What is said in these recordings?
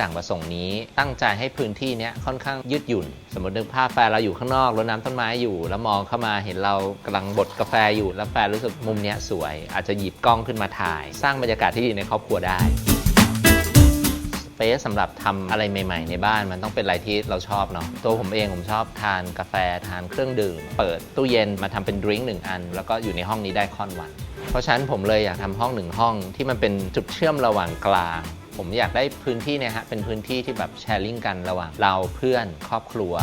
ดั่งประสงค์นี้ ตั้งใจให้พื้นที่เนี้ยค่อนข้างยืดหยุ่น สมมตินึกภาพแฟนเราอยู่ข้างนอกรดน้ำต้นไม้อยู่ แล้วมองเข้ามาเห็นเรากำลังบดกาแฟอยู่แล้วแฟนรู้สึกมุมเนี้ยสวย อาจจะหยิบกล้องขึ้นมาถ่าย สร้างบรรยากาศที่ดีในครอบครัวได้เปซสำหรับทำอะไรใหม่ๆ ในบ้านมันต้องเป็นอะไรที่เราชอบเนาะตัวผมเองผมชอบทานกาแฟทานเครื่องดื่ม เปิดตู้เย็นมาทำเป็นดริงก์หนึ่งอัน แล้วก็อยู่ในห้องนี้ได้ค่อนวัน เพราะฉะนั้นผมเลยอยากทำห้องหนึ่งห้องที่มันเป็นจุดเชื่อมระหว่างกลาง ผมอยากได้พื้นที่เนี่ยฮะเป็นพื้นที่ที่แบบแชร์ลิงกันระหว่างเราเพื่อนครอบครัว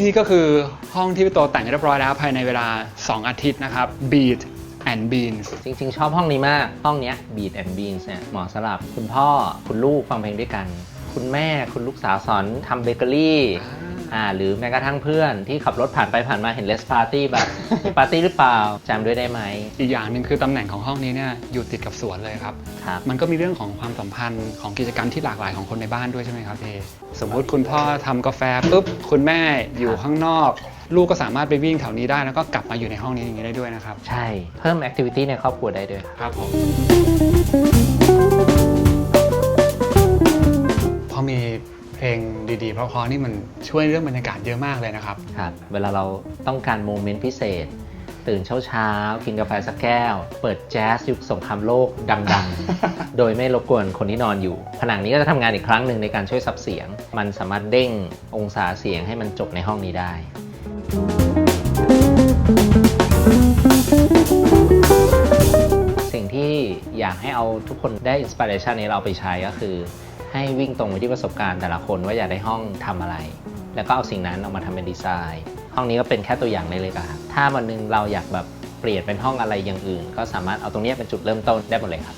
นี่ก็คือห้องที่พี่โตแต่งเรียบร้อยแล้วภายในเวลา 2 อาทิตย์นะครับ Beat and Beans จริงๆ ชอบห้องนี้มาก ห้องเนี้ย Beat and Beans เนี่ยเหมาะสำหรับคุณพ่อคุณลูกฟังเพลงด้วยกัน คุณแม่คุณลูกสาวสอนทำเบเกอรี่อ่าหรือแม้กระทั่งเพื่อนที่ขับรถผ่านไปผ่านมาเห็นเลสปาร์ตี้แบบมีปาร์ตี้หรือเปล่าจำด้วยได้ไหม อีกอย่างหนึ่งคือตำแหน่งของห้องนี้เนี่ยอยู่ติดกับสวนเลยครับ ครับ มันก็มีเรื่องของความสัมพันธ์ของกิจกรรมที่หลากหลายของคนในบ้านด้วยใช่ไหมครับเอสมมุติคุณพ่อทำกาแฟปุ๊บคุณแม่อยู่ข้างนอก ลูกก็สามารถไปวิ่งแถวนี้ได้แล้วก็กลับมาอยู่ในห้องนี้อย่างนี้ได้ด้วยนะครับ ใช่เพิ่มแอคทิวิตี้ในครอบครัวได้ด้วยครับครับผม พราะๆนี่มันช่วยเรื่องบรรยากาศเยอะมากเลยนะครับ ครับเวลาเราต้องการโมเมนต์พิเศษ ตื่นเช้าๆกินกาแฟสักแก้ว เปิดแจ๊สยุคสงครามโลกดังๆ โดยไม่รบกวนคนที่นอนอยู่ ผนังนี้ก็จะทำงานอีกครั้งหนึ่งในการช่วยซับเสียง มันสามารถเด้งองศาเสียงให้มันจบในห้องนี้ได้ากให้เอาทุกคนได้อินสปิเรชันนี้เราไปใช้ก็คือ ให้วิ่งตรงไปที่ประสบการณ์แต่ละคนว่าอยากได้ห้องทำอะไร แล้วก็เอาสิ่งนั้นออกมาทำเป็นดีไซน์ ห้องนี้ก็เป็นแค่ตัวอย่างเล็กๆครับถ้าวันหนึงเราอยากแบบเปลี่ยนเป็นห้องอะไรอย่างอื่น ก็สามารถเอาตรงนี้เป็นจุดเริ่มต้นได้หมดเลยครับ